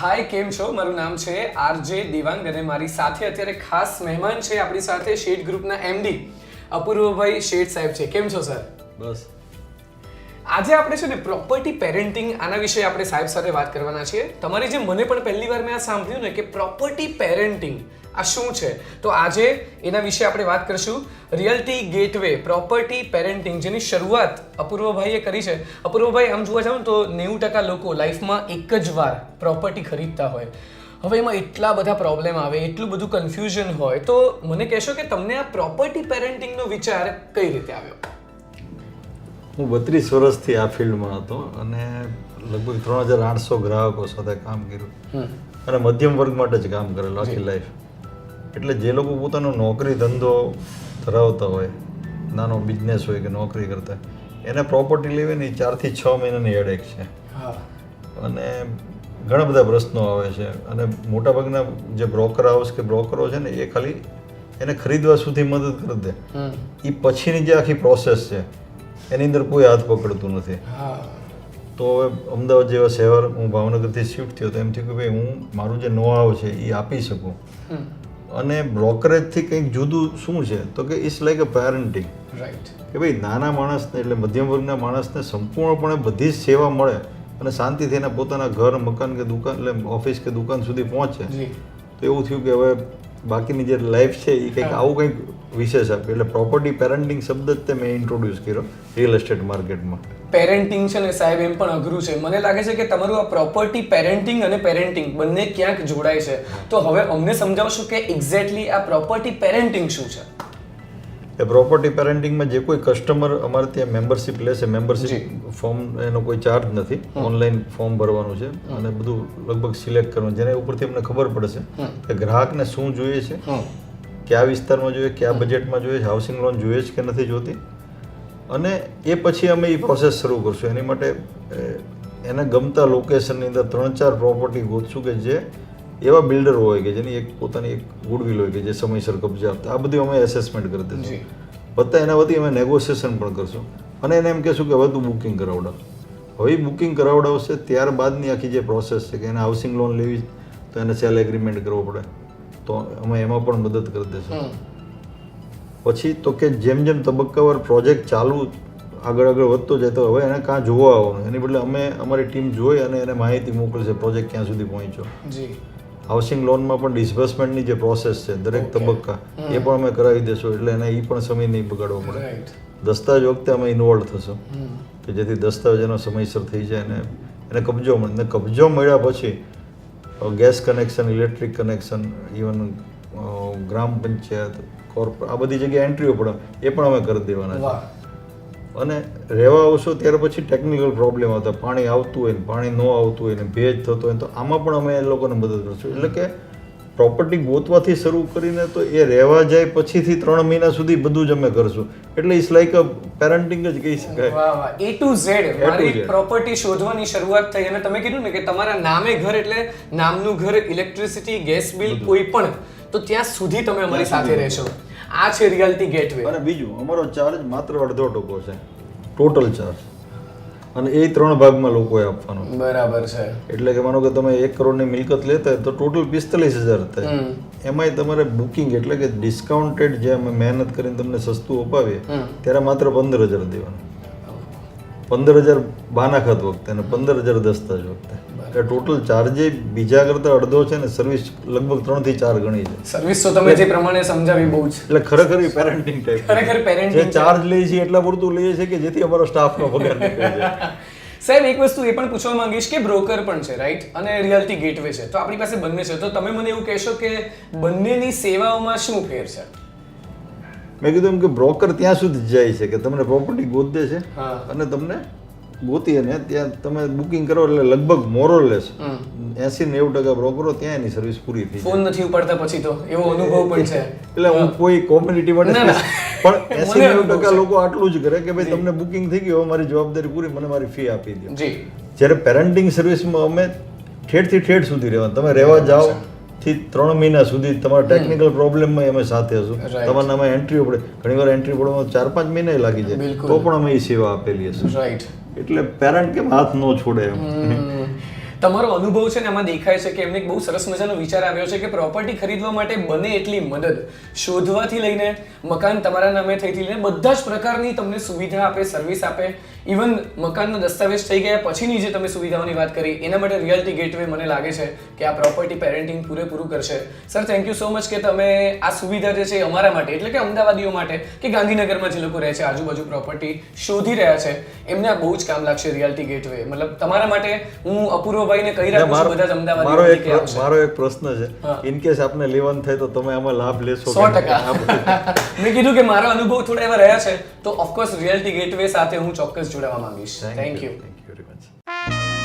હાય કેમ છો? મારું નામ છે આરજે દેવાંગ અને મારી સાથે અત્યારે ખાસ મહેમાન છે આપણી સાથે શેઠ ગ્રુપના એમડી અપૂર્વભાઈ શેઠ સાહેબ છે. કેમ છો સર? બસ. આજે આપણે છે ને પ્રોપર્ટી પેરેન્ટિંગ આના વિશે આપણે સાહેબ સાથે વાત કરવાના છીએ. તમારી જે મને પણ પહેલી વાર મેં આ સાંભળ્યું ને કે પ્રોપર્ટી પેરેન્ટિંગ આ શું છે? તો આજે એના વિશે આપણે વાત કરીશું. રિયલ્ટી ગેટવે પ્રોપર્ટી પેરેન્ટિંગ જેની શરૂઆત અપૂર્વભાઈએ કરી છે. અપૂર્વભાઈ આમ જોવા જાવ તો નેવું ટકા લોકો લાઈફમાં એક જ વાર પ્રોપર્ટી ખરીદતા હોય. હવે એમાં એટલા બધા પ્રોબ્લેમ આવે એટલું બધું કન્ફ્યુઝન હોય. તો મને કહેશો કે તમને આ પ્રોપર્ટી પેરેન્ટિંગનો વિચાર કઈ રીતે આવ્યો? હું બત્રીસ વર્ષથી આ ફિલ્ડમાં હતો અને લગભગ ત્રણ હજાર આઠસો ગ્રાહકો સાથે કામ કર્યું. અને મધ્યમ વર્ગ માટે જ કામ કરેલું આખી લાઈફ એટલે જે લોકો પોતાનો નોકરી ધંધો ધરાવતા હોય નાનો બિઝનેસ હોય કે નોકરી કરતા એને પ્રોપર્ટી લેવી ને એ ચારથી છ મહિનાની હેડેક છે. હા. અને ઘણા બધા પ્રશ્નો આવે છે. અને મોટાભાગના જે બ્રોકર હાઉસ કે બ્રોકરો છે ને એ ખાલી એને ખરીદવા સુધી મદદ કરી દે. એ પછીની જે આખી પ્રોસેસ છે એની અંદર કોઈ હાથ પકડતું નથી. હા. તો હવે અમદાવાદ જેવા શહેર હું ભાવનગરથી શિફ્ટ થયો તો એમ થયું કે ભાઈ હું મારું જે નો હાવ છે એ આપી શકું. અને બ્રોકરેજથી કંઈક જુદું શું છે? તો કે it's like a parenting right કે ભાઈ નાના માણસને એટલે મધ્યમ વર્ગના માણસને સંપૂર્ણપણે બધી જ સેવા મળે અને શાંતિથી એના પોતાના ઘર મકાન કે દુકાન એટલે ઓફિસ કે દુકાન સુધી પહોંચે. તો એવું થયું કે હવે બાકીની જે લાઈફ છે એ કંઈક આવું કંઈક વિશેષ આપ્યું. એટલે પ્રોપર્ટી પેરેન્ટિંગ શબ્દ જ તે મેં ઇન્ટ્રોડ્યુસ કર્યો રિયલ એસ્ટેટ માર્કેટમાં પેરેન્ટિંગ છે ને સાહેબ એમ પણ અઘરું છે. મને લાગે છે કે તમારું આ પ્રોપર્ટી પેરેન્ટિંગ અને પેરેન્ટિંગ બંને ક્યાંક જોડાય છે. તો હવે અમને સમજાવશો કે એક્ઝેક્ટલી આ પ્રોપર્ટી પેરેન્ટિંગ શું છે? એ પ્રોપર્ટી પેરેન્ટિંગમાં જે કોઈ કસ્ટમર અમારે ત્યાં મેમ્બરશિપ લેશે. મેમ્બરશિપ ફોર્મ એનો કોઈ ચાર્જ નથી. ઓનલાઈન ફોર્મ ભરવાનું છે અને બધું લગભગ સિલેક્ટ કરવાનું. જેના ઉપરથી અમને ખબર પડશે કે ગ્રાહકને શું જોઈએ છે કયા વિસ્તારમાં જોઈએ કયા બજેટમાં જોઈએ છે હાઉસિંગ લોન જોઈએ છે કે નથી જોતી. અને એ પછી અમે એ પ્રોસેસ શરૂ કરશું. એની માટે એને ગમતા લોકેશનની અંદર ત્રણ ચાર પ્રોપર્ટી ગોતશું કે જે એવા બિલ્ડર હોય કે જેની એક પોતાની એક ગુડવિલ હોય કે જે સમયસર કબજે આપતા આ બધું અમે એસેસમેન્ટ કરી. દઈશું. વત્તા એના વતી અમે નેગોશિએશન પણ કરશું. અને એને એમ કહેશું કે હવે તું બુકિંગ કરાવડાવ હવે બુકિંગ કરાવડાવશે ત્યારબાદની આખી જે પ્રોસેસ છે કે એને હાઉસિંગ લોન લેવી તો એને સેલ એગ્રીમેન્ટ કરવો પડે. તો અમે એમાં પણ મદદ કરી દઈશું. પછી તો કે જેમ જેમ તબક્કાવાર પ્રોજેક્ટ ચાલુ આગળ આગળ વધતો જાય તો હવે એને કાં જોવા આવવાનું. એની બદલે અમે અમારી ટીમ જોઈ અને એને માહિતી મોકલશે પ્રોજેક્ટ ક્યાં સુધી પહોંચ્યો. જી. હાઉસિંગ લોનમાં પણ ડિસબર્સમેન્ટની જે પ્રોસેસ છે દરેક તબક્કા એ પણ અમે કરાવી દેશું એટલે એને એ પણ સમય નહીં બગાડવો પડે. દસ્તાવેજ વખતે અમે ઇન્વોલ્વ થશું. કે જેથી દસ્તાવેજનો સમયસર થઈ જાય અને એને કબજો મળે. ને કબજો મળ્યા પછી gas connection electric connection even ગ્રામ પંચાયત કોર્પોર આ બધી જગ્યાએ એન્ટ્રીઓ પડે. એ પણ અમે કરી દેવાના છે. અને રહેવા આવશો ત્યાર પછી ટેકનિકલ પ્રોબ્લેમ આવતા પાણી આવતું હોય ને પાણી ન આવતું હોય ને ભેજ થતો હોય તો આમાં પણ અમે એ લોકોને મદદ કરશું. એટલે કે પ્રોપર્ટી ગોતવાથી શરૂ કરીને તો એ રહેવા જાય પછીથી ત્રણ મહિના સુધી બધું જ અમે કરશું. એટલે ઇટ્સ લાઈક અ પેરેન્ટિંગ જ કહી શકાય. એ ટુ ઝેડ મારી પ્રોપર્ટી શોધવાની શરૂઆત થઈ અને તમે કીધું ને કે તમારા નામે ઘર એટલે નામનું ઘર ઇલેક્ટ્રિસિટી ગેસ બિલ કોઈ પણ. તો ત્યાં સુધી તમે અમારી સાથે રહેશો. આ છે રિયાલિટી ગેટવે અને બીજું અમારો ચાર્જ માત્ર અડધો ટકો છે. ટોટલ ચાર્જ અને એ ત્રણ ભાગમાં લોકોએ આપવાનો બરાબર છે. એટલે કે માનો કે તમે એક કરોડની મિલકત લેતા તો ટોટલ પિસ્તાલીસ હજાર થાય. એમાંય તમારે બુકિંગ એટલે કે ડિસ્કાઉન્ટેડ જે અમે મહેનત કરીને તમને સસ્તું અપાવીએ ત્યારે માત્ર પંદર હજાર દેવાનું. પંદર હજાર બાનાખત વખતે અને પંદર હજાર દસ્તાજ વખતે. ટોટલ ચાર્જ બીજા કરતાં અડધો છે ને સર્વિસ લગભગ ત્રણથી ચાર ગણી છે. સર્વિસ તો તમે જે પ્રમાણે સમજાવી બહુ જ. એટલે ખરેખર પેરેન્ટિંગ ટાઈપ ખરેખર પેરેન્ટિંગ ચાર્જ લઈએ છીએ એટલા પૂરતું લઈએ છીએ કે જેથી અમારો સ્ટાફનો પગાર નીકળે સાહેબ એક વસ્તુ એ પણ પૂછવા માંગીશ કે બ્રોકર પણ છે રાઈટ અને રિયાલિટી ગેટવે છે. તો આપણી પાસે બંને છે. તો તમે મને એવું કહેશો કે બંનેની સેવાઓમાં શું ફેર છે? મેં કીધું એમ કે બ્રોકર ત્યાં સુધી જાય છે કે તમને પ્રોપર્ટી ગોત છે અને તમને ગોતી અને ત્યાં તમે બુકિંગ કરો એટલે લગભગ મોરલેસ. એસી નેવું ટકા બ્રોકરો ત્યાં એની સર્વિસ પૂરી થઈ ફોન નથી ઉપાડતા પછી તો. એવો અનુભવ પણ છે. એટલે હું કોઈ કોમ્યુનિટી માટે. પણ એસી નેવું ટકા લોકો આટલું જ કરે કે ભાઈ તમને બુકિંગ થઈ ગયું મારી જવાબદારી પૂરી મને મારી ફી આપી દો. જ્યારે પેરેન્ટિંગ સર્વિસમાં અમે ઠેઠથી ઠેઠ સુધી રહેવાનું. તમે રહેવા જાઓ થી ત્રણ મહિના સુધી તમારા ટેકનિકલ પ્રોબ્લેમમાં અમે સાથે હશું. તમારા નામે એન્ટ્રીઓ પડે. ઘણીવાર એન્ટ્રી પડવામાં ચાર પાંચ મહિના લાગી જાય. તો પણ અમે એ સેવા આપેલી હશે. રાઈટ એટલે પેરેન્ટ કેમ હાથ ન છોડે એમ. તમારો અનુભવ છે ને આમાં દેખાય છે કે એમને એક બહુ સરસ મજાનો વિચાર આવ્યો છે કે પ્રોપર્ટી ખરીદવા માટે બને એટલી મદદ. શોધવાથી લઈને, મકાન તમારા નામે થઈથી લઈને બધા જ પ્રકારની તમને સુવિધા આપે સર્વિસ આપે. ઇવન મકાનનો દસ્તાવેજ થઈ ગયા પછીની જે તમે સુવિધાઓની વાત કરી, એના માટે રિયલ્ટી ગેટવે મને લાગે છે કે આ પ્રોપર્ટી પેરેન્ટિંગ પૂરેપૂરું કરશે. Sir thank you so much કે તમે આ સુવિધા જે છે અમારા માટે, એટલે કે અમદાવાદીઓ માટે, કે ગાંધીનગરમાં જે લોકો રહે છે, આજુબાજુ પ્રોપર્ટી શોધી રહ્યા છે, એમને આ બહુ જ કામ લાગશે રિયાલિટી ગેટવે મતલબ તમારા માટે હું અપૂર્વભાઈને કહી રાખું બધા અમદાવાદ મારો એક મારો એક પ્રશ્ન છે. ઇન કેસ આપને લેવન થાય તો તમે આમાં લાભ લેશો સો કે ટકા. મેં કીધું કે મારા અનુભવ થોડા એવા રહ્યા છે તો ઓફકોર્સ રિયાલિટી ગેટવે સાથે હું ચોક્કસ જોડાવા માંગીશ. Thank you thank you very much